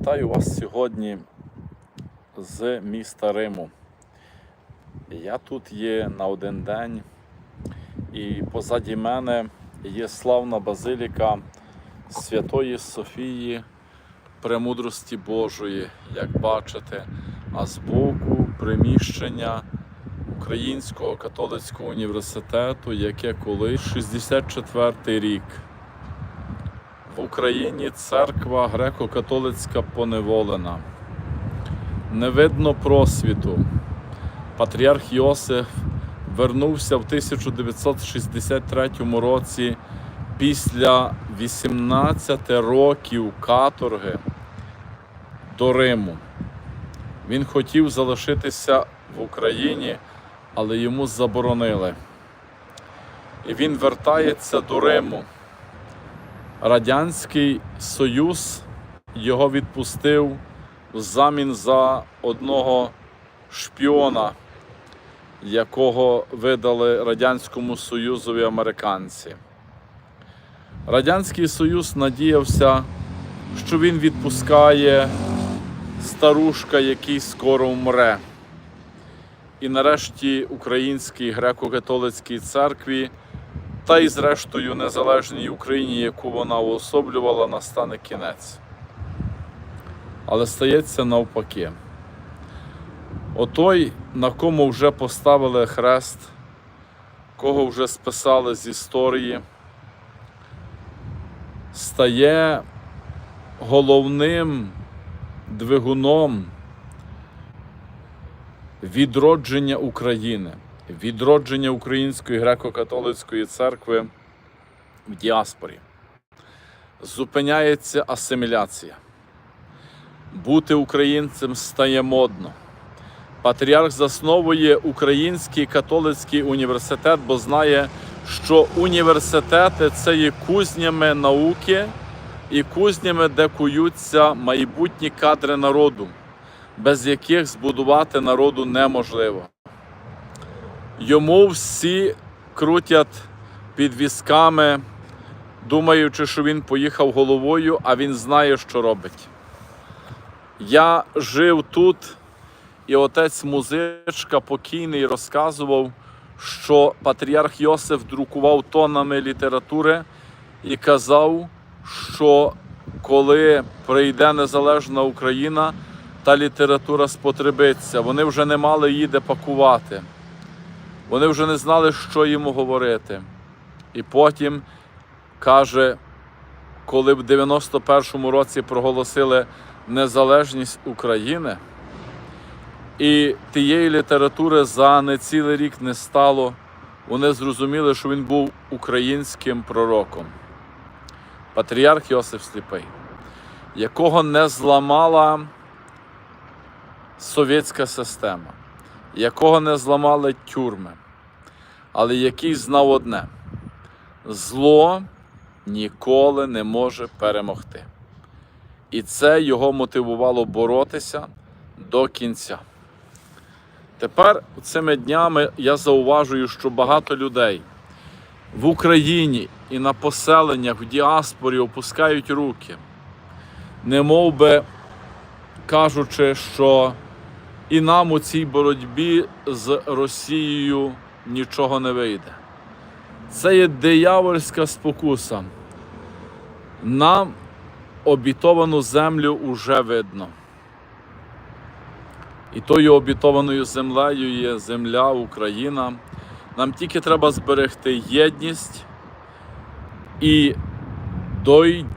Вітаю вас сьогодні з міста Риму. Я тут є на один день, і позаді мене є славна базиліка Святої Софії Премудрості Божої, як бачите, а збоку приміщення Українського католицького університету, яке коли 64 рік. В Україні церква греко-католицька поневолена. Не видно просвіту. Патріарх Йосиф вернувся в 1963 році після 18 років каторги до Риму. Він хотів залишитися в Україні, але йому заборонили. І він вертається до Риму. Радянський Союз його відпустив взамін за одного шпіона, якого видали Радянському Союзові американці. Радянський Союз надіявся, що він відпускає старушка, який скоро вмре. І нарешті Українській греко-католицькій церкві та й зрештою незалежній Україні, яку вона уособлювала, настане кінець. Але стається навпаки. Отой, на кому вже поставили хрест, кого вже списали з історії, стає головним двигуном відродження України відродження Української греко-католицької церкви в діаспорі. Зупиняється асиміляція. Бути українцем стає модно. Патріарх засновує Український католицький університет, бо знає, що університети це є кузнями науки і кузнями, де куються майбутні кадри народу, без яких збудувати народу неможливо. Йому всі крутять під візками, думаючи, що він поїхав головою, а він знає, що робить. Я жив тут, і отець музичка покійний розказував, що патріарх Йосиф друкував тонами літератури і казав, що коли прийде незалежна Україна, та література спотребиться. Вони вже не мали її де пакувати. Вони вже не знали, що йому говорити. І потім каже, коли в 91-му році проголосили незалежність України, і тієї літератури за не цілий рік не стало, вони зрозуміли, що він був українським пророком. Патріарх Йосиф Сліпий, якого не зламала совєтська система якого не зламали тюрми, але який знав одне: зло ніколи не може перемогти. І це його мотивувало боротися до кінця. Тепер цими днями я зауважую, що багато людей в Україні і на поселеннях в діаспорі опускають руки, не мов би кажучи, що і нам у цій боротьбі з Росією нічого не вийде. Це є диявольська спокуса. Нам обітовану землю уже видно. І тою обітованою землею є земля, Україна. Нам тільки треба зберегти єдність і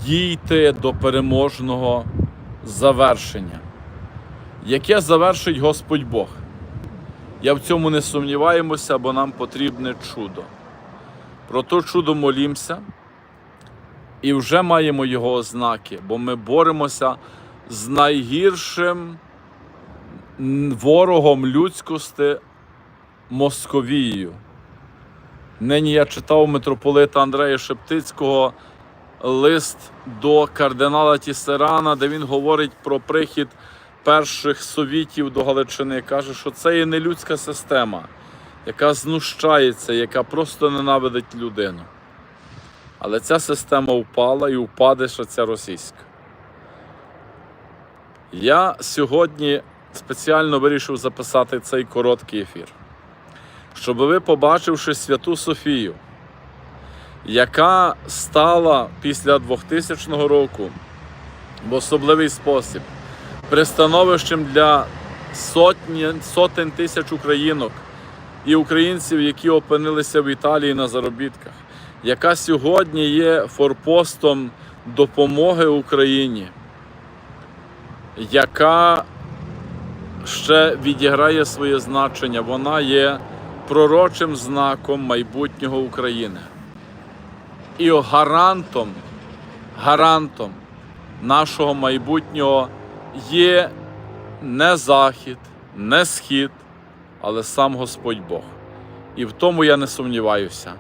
дійти до переможного завершення яке завершить Господь Бог. Я в цьому не сумніваємося, бо нам потрібне чудо. Про то чудо молімося і вже маємо його ознаки, бо ми боремося з найгіршим ворогом людськості Московією. Нині я читав митрополита Андрея Шептицького лист до кардинала Тісерана, де він говорить про прихід перших совітів до Галичини каже, що це є не людська система, яка знущається, яка просто ненавидить людину. Але ця система впала і впаде ще ця російська. Я сьогодні спеціально вирішив записати цей короткий ефір, щоб ви, побачивши Святу Софію, яка стала після 2000 року в особливий спосіб пристановищем для сотні, сотень тисяч українок і українців, які опинилися в Італії на заробітках, яка сьогодні є форпостом допомоги Україні, яка ще відіграє своє значення, вона є пророчим знаком майбутнього України. І гарантом, гарантом нашого майбутнього є не захід, не схід, але сам Господь Бог. І в тому я не сумніваюся,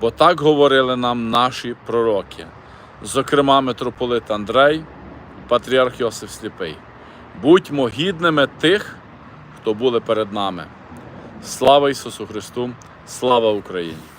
бо так говорили нам наші пророки, зокрема митрополит Андрей, патріарх Йосиф Сліпий. Будьмо гідними тих, хто були перед нами. Слава Ісусу Христу! Слава Україні!